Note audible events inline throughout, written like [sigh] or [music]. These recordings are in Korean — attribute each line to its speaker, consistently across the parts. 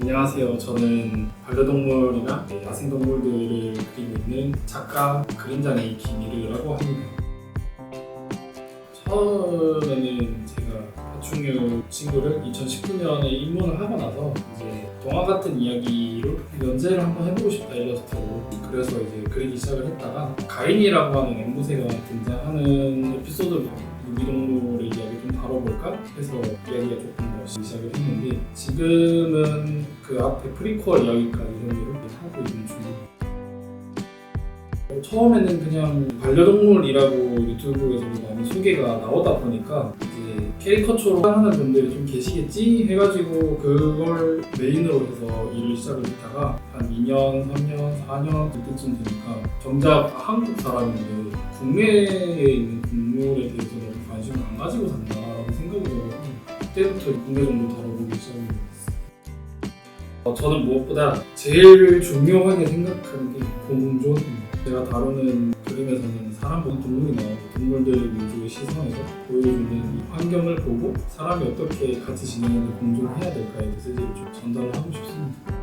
Speaker 1: 안녕하세요. 저는 반려동물이나 야생동물들을 그리고 있는 작가 그림장의 김일우라고 합니다. 처음에는 제가 파충류 친구를 2019년에 입문을 하고 나서 이제 동화 같은 이야기로 연재를 한번 해보고 싶다 일러스트로 그래서 이제 그리기 시작을 했다가 가인이라고 하는 앵무새가 등장하는 에피소드를 유기동물의 이야기 좀 다뤄볼까 해서 이야기가 조금 더 시작을 했는데 지금은 그 앞에 프리퀄 이야기까지 정도로 하고 있는 중입니다. 어, 처음에는 그냥 반려동물이라고 유튜브에서도 많이 소개가 나오다 보니까 이제 캐리커처로 하는 분들이 좀 계시겠지 해가지고 그걸 메인으로 해서 일을 시작을 했다가 한 2년, 3년, 4년 그때쯤 되니까 정작 한국 사람인데 국내에 있는 동물에 대해서 관심을 안 가지고 들어서 그때부터 국내 정도 다뤄보기 시작을 했어요. 어, 저는 무엇보다 제일 중요하게 생각하는 게 공존입니다. 제가 다루는 그림에서는 사람보다 동물이 나오고 동물들 위주의 시선에서 보여주는 이 환경을 보고 사람이 어떻게 같이 지내는데 공존해야 될까에 메시지를 좀 전달을 하고 싶습니다.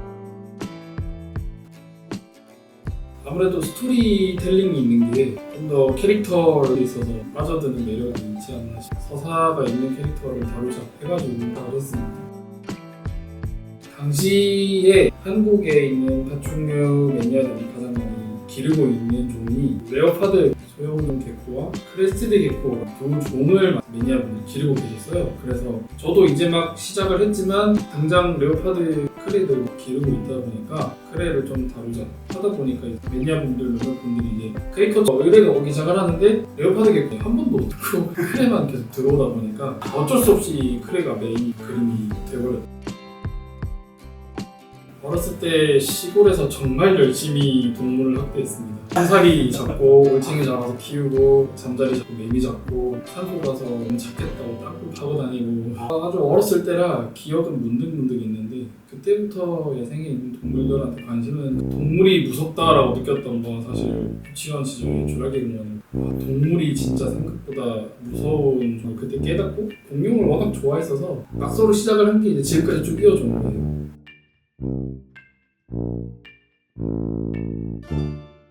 Speaker 1: 아무래도 스토리텔링이 있는 게 좀 더 캐릭터에 있어서 빠져드는 매력이 있지 않나 싶어요. 서사가 있는 캐릭터를 다루자 해가지고 다뤘습니다. 당시에 한국에 있는 파충류 매니아들이 가장 많이 기르고 있는 종이 레오파드 소형종 개코와 크레스티드 개코 두 종을 매니아분이 기르고 계셨어요. 그래서 저도 이제 막 시작을 했지만 당장 레오파드 크레를 기르고 있다 보니까 크레를 좀 다루자 하다 보니까 이제 매니아 분들 몇몇 분들이 이제 크레이커처 의뢰가 오기 시작을 하는데 레오파드 개코 한 번도 못 듣고 [laughs] 크레만 계속 들어오다 보니까 어쩔 수 없이 크레가 메인 그림이 되어버렸어요. 어렸을 때 시골에서 정말 열심히 동물을 학대했습니다. 한살이 잡고 올챙이 잡아서 키우고 잠자리 잡고 매미 잡고 산소 가서 너무 찾겠다고 땅굴 파고 다니고 아주 어렸을 때라 기억은 문득문득 있는데 그때부터 야생에 있는 동물들한테 관심은 동물이 무섭다라고 느꼈던 건 사실 유치원 시절에 줄알기 공원 동물이 진짜 생각보다 무서운 걸 그때 깨닫고 공룡을 워낙 좋아했어서 낙서로 시작을 한 게 이제 지금까지 쭉 이어져 온 거예요.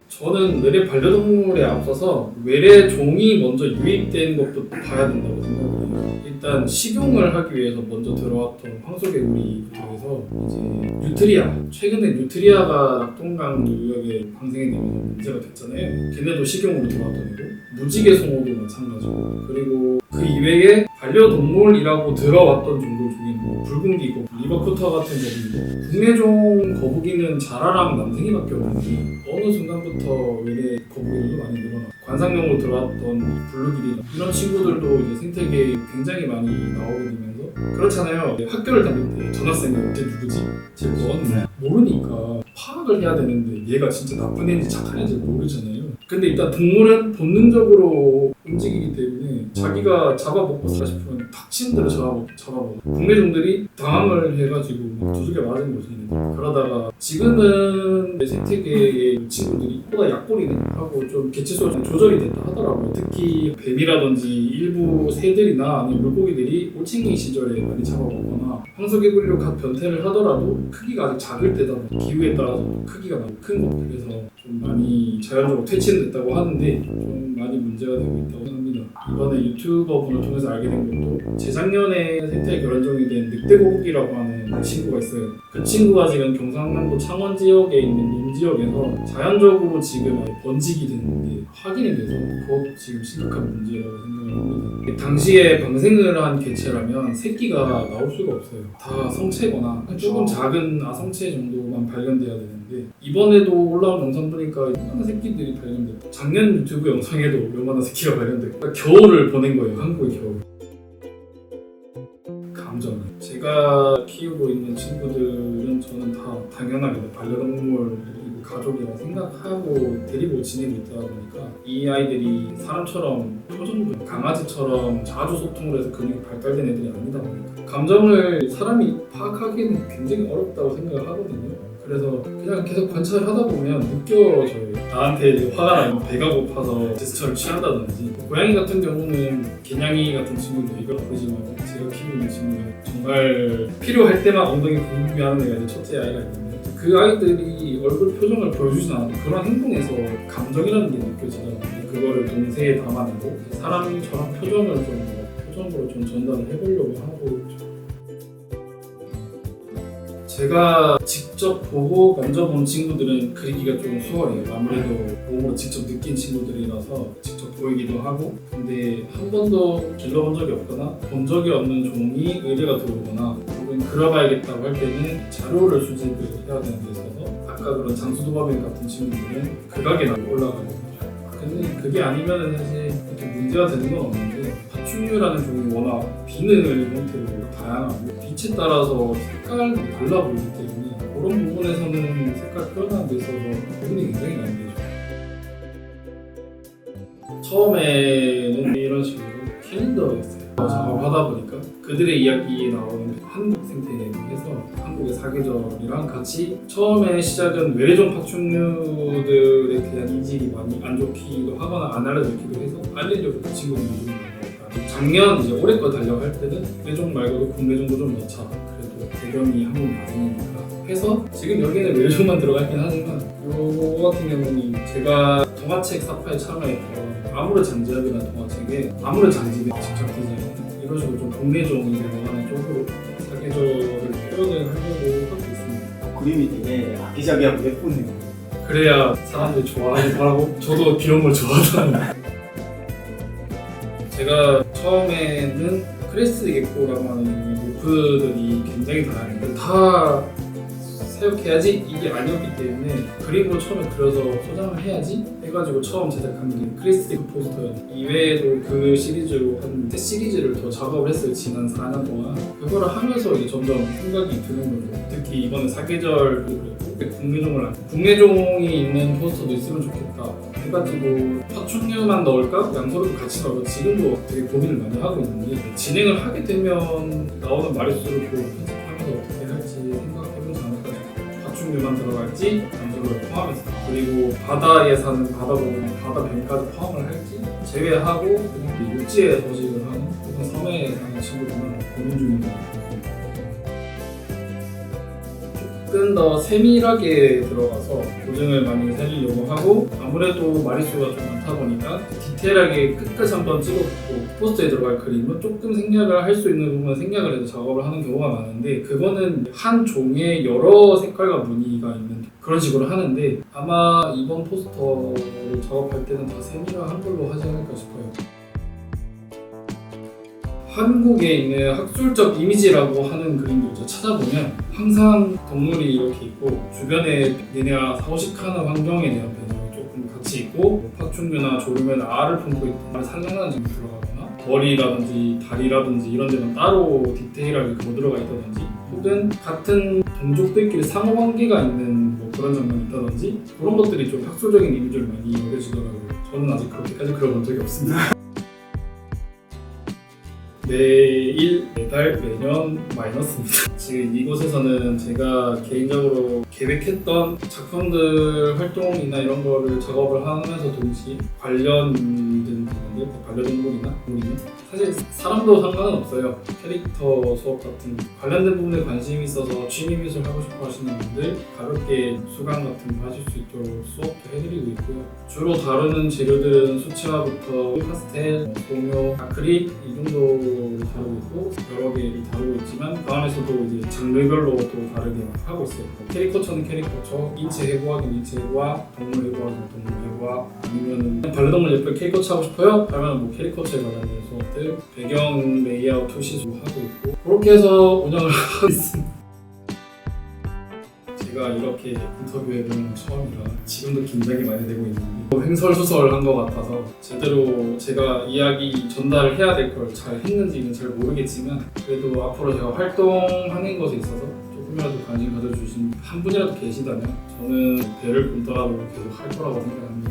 Speaker 1: 저는 외래 반려동물에 앞서서 외래 종이 먼저 유입된 것도 봐야 된다고 생각해요. 일단 식용을 하기 위해서 먼저 들어왔던 황소개구리부터 해서 이제 뉴트리아 최근에 뉴트리아가 낙동강 유역에 방생이 되면서 문제가 됐잖아요. 걔네도 식용으로 들어왔던 애고 무지개 송어도 마찬가지고 그리고 그 이외에 반려동물이라고 들어왔던 뭐 붉은기 거북이, 리버쿠터 같은 거북이 국내종 거북이는 자라랑 남생이밖에 없는데 어느 순간부터 외래 거북이들도 많이 늘어나 관상용으로 들어왔던 블루길이나 이런 친구들도 이제 생태계에 굉장히 많이 나오게 되면서 그렇잖아요 학교를 다닐 때 전학생이 쟤 누구지? 쟤뭔
Speaker 2: 네.
Speaker 1: 모르니까 파악을 해야 되는데 얘가 진짜 나쁜 애인지 착한 애인지 모르잖아요 근데 일단 동물은 본능적으로 움직이기 때문에 자기가 잡아먹고 살고 싶으면 닥치는 대로 잡아먹, 잡아먹어. 국내 종들이 당황을 해가지고 막 두들겨 맞은 거지. 그러다가 지금은 내 생태계의 친구들이 보다 약골이네 하고 좀 개체수가 좀 조절이 됐다 하더라고요. 특히 뱀이라든지 일부 새들이나 아니면 물고기들이 올챙이 시절에 많이 잡아먹거나 황소개구리로 각 변태를 하더라도 크기가 아직 작을 때다 기후에 따라서 크기가 많이 큰 것, 그래서 좀 많이 자연적으로 퇴치는 됐다고 하는데 좀 많이 문제가 되고 있다고 합니다. 이번에 유튜버 분을 통해서 알게 된 것도 재작년에 생태 결혼종이 된 늑대거북이라고 하는 친구가 있어요. 그 친구가 지금 경상남도 창원 지역에 있는 논 지역에서 자연적으로 지금 번식이 됐는데 확인이 돼서 그것도 지금 심각한 문제라고 생각을 합니다. 당시에 방생을 한 개체라면 새끼가 나올 수가 없어요. 다 성체거나 조금 작은 아성체 정도만 발견돼야 되는데 이번에도 올라온 영상 보니까 요만한 새끼들이 발견됐고 작년 유튜브 영상에도 요만한 새끼가 발견됐고 그러니까 겨울을 보낸 거예요. 한국의 겨울. 감정. 제가 키우고 있는 친구들은 저는 다 당연하게 반려동물이고 가족이라 생각하고 데리고 지내고 있다 보니까 이 아이들이 사람처럼 표정도 강아지처럼 자주 소통을 해서 근육이 발달된 애들이 아니다 보니까 감정을 사람이 파악하기는 굉장히 어렵다고 생각을 하거든요. 그래서 그냥 계속 관찰을 하다 보면 느껴져요. 나한테 화가 나면 배가 고파서 제스처를 취한다든지 고양이 같은 경우는 개냥이 같은 친구도 이걸 보지만 제가 키우는 친구는 정말 필요할 때만 엉덩이 굴비하는 애가 이제 첫째 아이가 있는데 그 아이들이 얼굴 표정을 보여주진 않아도 그런 행동에서 감정이라는 게 느껴지더라고요. 그거를 동세에 담아내고 사람처럼 표정을 좀 표정으로 좀 전달을 해보려고 하고. 제가 직접 보고 만져본 친구들은 그리기가 좀 수월해요. 아무래도 몸으로 직접 느낀 친구들이라서 직접 보이기도 하고 근데 한 번도 길러본 적이 없거나 본 적이 없는 종이 의뢰가 들어오거나 혹은 그려봐야겠다고 할 때는 자료를 수집을 해야 되는 데 있어서 아까 그런 장수도마뱀 같은 친구들은 극악에 나 올라가거든요. 근데 그게 아니면 사실 그렇게 문제가 되는 건 없는데 파충류라는 종이 워낙 비늘 형태로 다양하고 빛에 따라서 색깔도 달라 보이기 때문에 그런 부분에서는 색깔 표현하는 데 있어서 고민이 굉장히 많이 되죠. 처음에는 이런 식으로 캘린더였어요. 작업하다 보니까 그들의 이야기에 나오는 한국 생태에 해서 한국의 사계절이랑 같이 처음에 시작은 외래종 파충류들에 대한 인식이 많이 안 좋기도 하거나 안 알려졌기도 해서 알리려고 좀 많았다. 작년 이제 올해 거 달려고 할 때는 외종 말고도 국내종도 좀 넣자. 그래도 배경이 한국 나중이니까 해서 지금 여기는 외종만 들어가긴 하지만 요 같은 경우는 제가 동화책 사파에 참여했던 아무르 장지엽이라는 동화책에 아무르 장지엽 직접 디자인 이런 식으로 좀 국내종이 들어가는 쪽으로 사 계절을 표현을 하려고 하고 있습니다.
Speaker 2: 그림이 되게 아기자기하고 예쁘네요.
Speaker 1: 그래야 사람들이 좋아하기도 하고 저도 귀여운 걸 좋아하잖아요. 제가 처음에는 크레스 개코라고 하는 종의 모프들이 굉장히 다양한데 다 사육해야지 이게 아니었기 때문에 그림으로 처음에 그려서 소장을 해야지 해가지고 처음 제작한 게 크리스티 포스터였는데 이외에도 그 시리즈로 한 세 시리즈를 더 작업을 했어요 지난 4년 동안. 그거를 하면서 이제 점점 생각이 드는 거죠. 특히 이번에 사계절도 그랬고. 국내종을 안- 국내종이 있는 포스터도 있으면 좋겠다. 해가지고 파충류만 넣을까? 양서류도 같이 넣을까 지금도 되게 고민을 많이 하고 있는데 진행을 하게 되면 나오는 마리수를 보고 편집하면서 어떻게 할지 생각해보지 않을까 파충류만 들어갈지 양서류를 포함해서 그리고 바다에 사는 바다고기, 바다 뱀까지 포함을 할지 제외하고 그냥 육지에 서식을 하는 혹은 섬에 사는 친구들은 고민 중입니다. 조금 더 세밀하게 들어가서 고증을 많이 살리려고 하고 아무래도 마리수가 좀 많다 보니까 디테일하게 끝까지 한번 찍어보고 포스터에 들어갈 그림은 조금 생략을 할 수 있는 부분은 생략을 해서 작업을 하는 경우가 많은데 그거는 한 종에 여러 색깔과 무늬가 있는 그런 식으로 하는데 아마 이번 포스터를 작업할 때는 더 세밀한 걸로 하지 않을까 싶어요. 한국에 있는 학술적 이미지라고 하는 그림도 찾아보면 항상 동물이 이렇게 있고 주변에 얘네가 서식하는 환경에 대한 배경이 조금 같이 있고 뭐 파충류나 조류면 알을 품고 있거나 산란하는 점이 들어가거나 머리라든지 다리라든지 이런 데는 따로 디테일하게 더 들어가 있다든지 혹은 같은 동족들끼리 상호관계가 있는 뭐 그런 장면이 있다든지 그런 것들이 좀 학술적인 이미지를 많이 여겨지더라고요. 저는 아직 그렇게까지 그려본 적이 없습니다 매일, 매달, 매년 마이너스입니다. [laughs] 지금 이곳에서는 제가 개인적으로 계획했던 작품들 활동이나 이런 거를 작업을 하면서 동시에 관련된 반려 동물이나 동물이나 사실 사람도 상관은 없어요. 캐릭터 수업 같은 관련된 부분에 관심이 있어서 취미 미술 하고 싶어 하시는 분들 가볍게 수강 같은 거 하실 수 있도록 수업도 해드리고 있고요. 주로 다루는 재료들은 수채화부터 파스텔, 뭐 동요, 아크릴 이 정도 를 다루고 있고 여러 개를 다루고 있지만 그 안에서도 이제 장르별로 또 다르게 하고 있어요. 뭐 캐리커처는 캐리커처, 인체 해부학은 인체 해부학, 동물 해부학은 동물 해부학 아니면은 반려동물 예쁠 캐리커처 하고 싶어요? 그러면 뭐 캐리커처에 관련된 수업들, 배경 레이아웃 투시도 하고 있고 그렇게 해서 운영을 [laughs] 하고 있습니다. 제가 이렇게 인터뷰해보는 건 처음이라 지금도 긴장이 많이 되고 있는데 횡설수설한 것 같아서 제대로 제가 이야기 전달을 해야 될 걸 잘 했는지는 잘 모르겠지만 그래도 앞으로 제가 활동하는 것에 있어서 조금이라도 관심 가져주신 한 분이라도 계시다면 저는 배를 본떠하고 계속 할 거라고 생각합니다.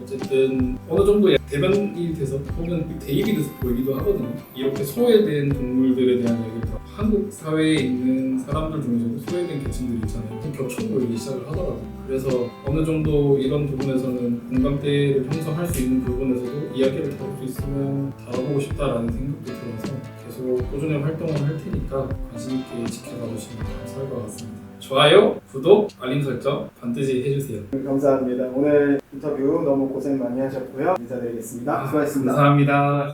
Speaker 1: 어쨌든 어느 정도 대변이 돼서 혹은 대입이 돼서 보이기도 하거든요. 이렇게 소외된 동물들에 대한 다 한국 사회에 있는 사람들 중에서도 소외된 계층들이 있잖아요. 좀 겹쳐 보이기 시작을 하더라고요. 그래서 어느 정도 이런 부분에서는 공감대를 형성할 수 있는 부분에서도 이야기를 다룰 수 있으면 다뤄보고 싶다라는 생각도 들어서 계속 꾸준히 활동을 할 테니까 관심 있게 지켜봐 주시면 감사할 것 같습니다. 좋아요, 구독, 알림 설정 반드시 해주세요.
Speaker 2: 감사합니다. 오늘 인터뷰 너무 고생 많이 하셨고요. 인사드리겠습니다. 수고하셨습니다.
Speaker 1: 감사합니다.